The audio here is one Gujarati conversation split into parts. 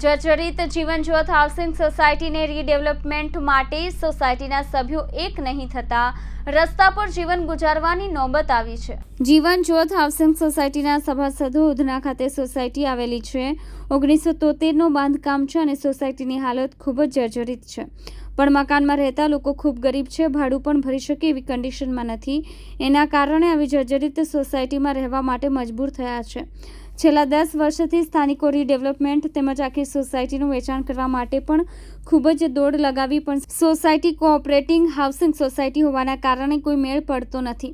જર્જરિત જીવનજ્યોત હાઉસિંગ સોસાયટીને રીડેવલપમેન્ટ માટે સોસાયટીના સભ્યો એક નહીં થતા રસ્તા પર જીવન ગુજારવાની નોબત આવી છે. જીવનજ્યોત હાઉસિંગ સોસાયટીના સભાસદો ઉધના ખાતે સોસાયટી આવેલી છે. ઓગણીસો તોતેરનું બાંધકામ છે અને સોસાયટીની હાલત ખૂબ જ જર્જરિત છે. પણ મકાનમાં રહેતા લોકો ખૂબ ગરીબ છે. ભાડું પણ ભરી શકે એવી કન્ડિશનમાં નથી. એના કારણે આવી જર્જરિત સોસાયટીમાં રહેવા માટે મજબૂર થયા છે. છેલ્લા દસ વર્ષથી સ્થાનિકો રીડેવલપમેન્ટ તેમજ આખી સોસાયટીનું વેચાણ કરવા માટે પણ ખૂબ જ દોડ લગાવી, પણ સોસાયટી કોઓપરેટિંગ હાઉસિંગ સોસાયટી હોવાના કારણે કોઈ મેળ પડતો નથી.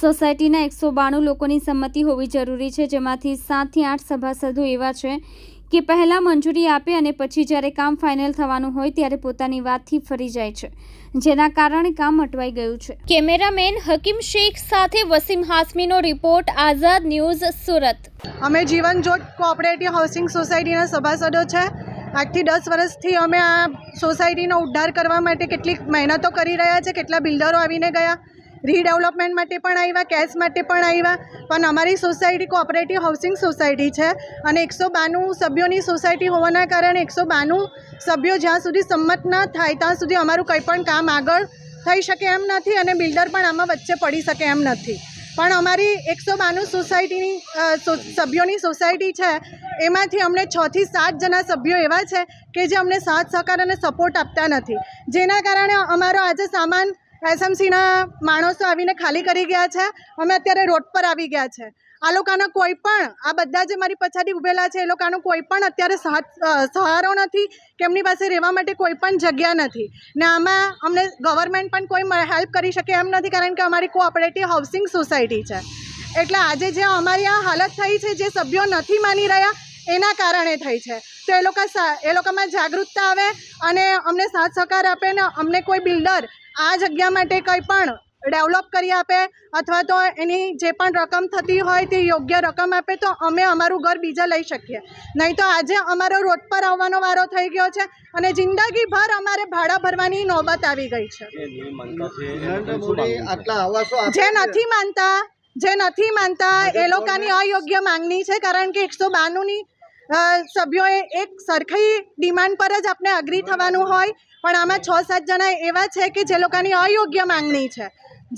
સોસાયટીના એકસો બાણું લોકોની સંમતિ હોવી જરૂરી છે, જેમાંથી સાતથી આઠ સભાસદો એવા છે કે પહેલાં મંજૂરી આપે અને પછી જ્યારે કામ ફાઇનલ થવાનું હોય ત્યારે પોતાની વાતથી ફરી જાય છે. જેના કારણે કામ અટવાઈ ગયું છે. કેમેરામેન હકીમ શેખ સાથે વસીમ હાસમીનો રિપોર્ટ આઝાદ ન્યૂઝ સુરત. અમે જીવન જ્યોત કોઓપરેટિવ હાઉસિંગ સોસાયટીના સભાસદો છે. આજથી દસ વર્ષથી અમે આ સોસાયટીનો ઉદ્ધાર કરવા માટે કેટલીક મહેનતો કરી રહ્યા છે કેટલા બિલ્ડરો આવીને ગયા. રીડેવલપમેન્ટ માટે પણ આવ્યા કેશ માટે પણ આવ્યા પણ અમારી સોસાયટી કોઓપરેટિવ હાઉસિંગ સોસાયટી છે અને એકસો બાનું સભ્યોની સોસાયટી હોવાના કારણે એકસો બાનું સભ્યો જ્યાં સુધી સંમત ના થાય, ત્યાં સુધી અમારું કંઈ પણ કામ આગળ થઈ શકે એમ નથી અને બિલ્ડર પણ આમાં વચ્ચે પડી શકે એમ નથી. પણ અમારી એકસો બાનું સોસાયટીની સભ્યોની સોસાયટી છે, એમાંથી અમને છથી સાત જણા સભ્યો એવા છે કે જે અમને સાથ, સહકાર અને સપોર્ટ આપતા નથી. જેના કારણે અમારો આજે સામાન એસએમસીના માણસો આવીને ખાલી કરી ગયા છે. અમે અત્યારે રોડ પર આવી ગયા છે. આ લોકોના કોઈ પણ, આ બધા જે મારી પછાડી ઊભેલા છે, એ લોકોનો કોઈ પણ અત્યારે સહારો નથી કે એમની પાસે રહેવા માટે કોઈ પણ જગ્યા નથી. ને આમાં અમને ગવર્મેન્ટ પણ કોઈ હેલ્પ કરી શકે એમ નથી કારણ કે અમારી કોઓપરેટિવ હાઉસિંગ સોસાયટી છે. એટલે આજે જે અમારી આ હાલત થઈ છે, જે સભ્યો નથી માની રહ્યા, એના કારણે થઈ છે. તો એ લોકો એ લોકોમાં જાગૃતતા આવે અને અમને સાથ સહકાર આપે ને અમને કોઈ બિલ્ડર આ જગ્યા માટે કંઈ પણ ડેવલપ કરી આપે અથવા તો એની જે પણ રકમ થતી હોય તે યોગ્ય રકમ આપે તો અમે અમારું ઘર બીજા લઈ શકીએ. નહીં તો આજે અમારો રોડ પર આવવાનો વારો થઈ ગયો છે અને જિંદગીભર અમારે ભાડા ભરવાની નોબત આવી ગઈ છે. જે. નથી માનતા જે નથી માનતા એ લોકોની અયોગ્ય માંગણી છે કારણ કે એકસો બાણુંની સભ્યોએ એક સરખી ડિમાન્ડ પર જ આપણે અગ્રી થવાનું હોય પણ આમાં છ સાત જણા એવા છે કે જે લોકોની અયોગ્ય માંગણી છે.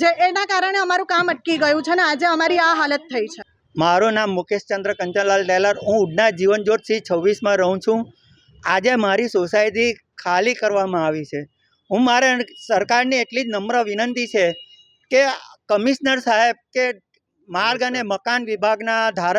જે એના કારણે અમારું કામ અટકી ગયું છે ને આજે અમારી આ હાલત થઈ છે. મારું નામ મુકેશ ચંદ્ર કંચનલાલ ડેલર. હું ઉડના જીવન સી છવ્વીસમાં રહું છું. આજે મારી સોસાયટી ખાલી કરવામાં આવી છે. હું મારે સરકારની એટલી જ નમ્ર વિનંતી છે કે કમિશનર સાહેબ કે માર્ગ અને મકાન વિભાગના ધાર,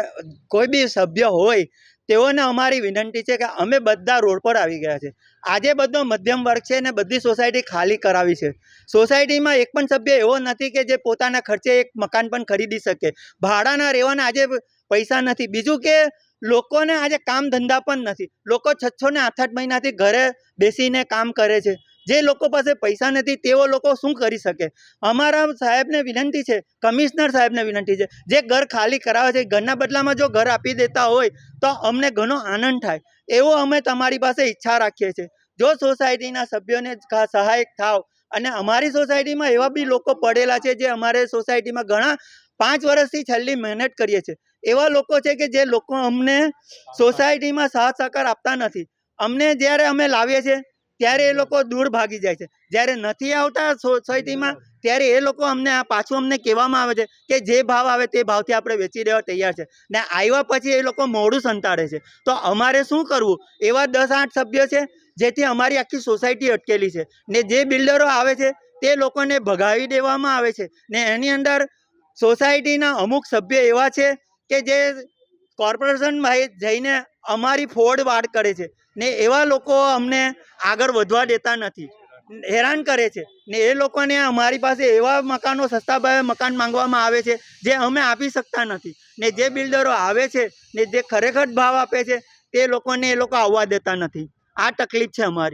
કોઈ બી સભ્ય હોય તેઓને અમારી વિનંતી છે કે અમે બધા રોડ પર આવી ગયા છે. આજે બધો મધ્યમ વર્ગ છે ને બધી સોસાયટી ખાલી કરાવી છે. સોસાયટીમાં એક પણ સભ્ય એવો નથી કે જે પોતાના ખર્ચે એક મકાન પણ ખરીદી શકે. ભાડાના રહેવાના આજે પૈસા નથી. બીજું કે લોકોને આજે કામ ધંધા પણ નથી. લોકો છ છ ને આઠ આઠ મહિનાથી ઘરે બેસીને કામ કરે છે. જે લોકો પાસે પૈસા નથી, તેઓ લોકો શું કરી શકે? અમારા સાહેબને વિનંતી છે, કમિશનર સાહેબને વિનંતી છે, જે ઘર ખાલી કરાવે છે, ઘરના બદલામાં જો ઘર આપી દેતા હોય, તો અમને ઘણો આનંદ થાય. એવો અમે તમારી પાસે ઈચ્છા રાખીએ છીએ. જો સોસાયટીના સભ્યોને સહાયક થાવ, અને અમારી સોસાયટીમાં એવા બી લોકો પડેલા છે, જે અમારે સોસાયટીમાં ઘણા પાંચ વર્ષથી છેલ્લી મહેનત કરીએ છીએ. એવા લોકો છે કે જે લોકો અમને સોસાયટીમાં સાથ સહકાર આપતા નથી. અમને જ્યારે અમે લાવીએ છીએ ત્યારે એ લોકો દૂર ભાગી જાય છે. જ્યારે નથી આવતા સોસાયટીમાં ત્યારે એ લોકો અમને આ પાછું અમને કહેવામાં આવે છે કે જે ભાવ આવે તે ભાવથી આપણે વેચી દેવા તૈયાર છે. ને આવ્યા પછી એ લોકો મોડું સંતાડે છે. તો અમારે શું કરવું? એવા દસ આઠ સભ્યો છે જેથી અમારી આખી સોસાયટી અટકેલી છે. ને જે બિલ્ડરો આવે છે તે લોકોને ભગાવી દેવામાં આવે છે. ને એની અંદર સોસાયટીના અમુક સભ્ય એવા છે કે જે કોર્પોરેશન જઈને અમારી ફોડ વાડ કરે છે. ને એવા લોકો અમને આગળ વધવા દેતા નથી. હેરાન કરે છે. ને એ લોકોને અમારી પાસે એવા મકાનો સસ્તા ભાવે મકાન માંગવામાં આવે છે, જે અમે આપી શકતા નથી. ને જે બિલ્ડરો આવે છે, ને જે ખરેખર ભાવ આપે છે, તે લોકોને એ લોકો આવવા દેતા નથી. આ તકલીફ છે અમારી.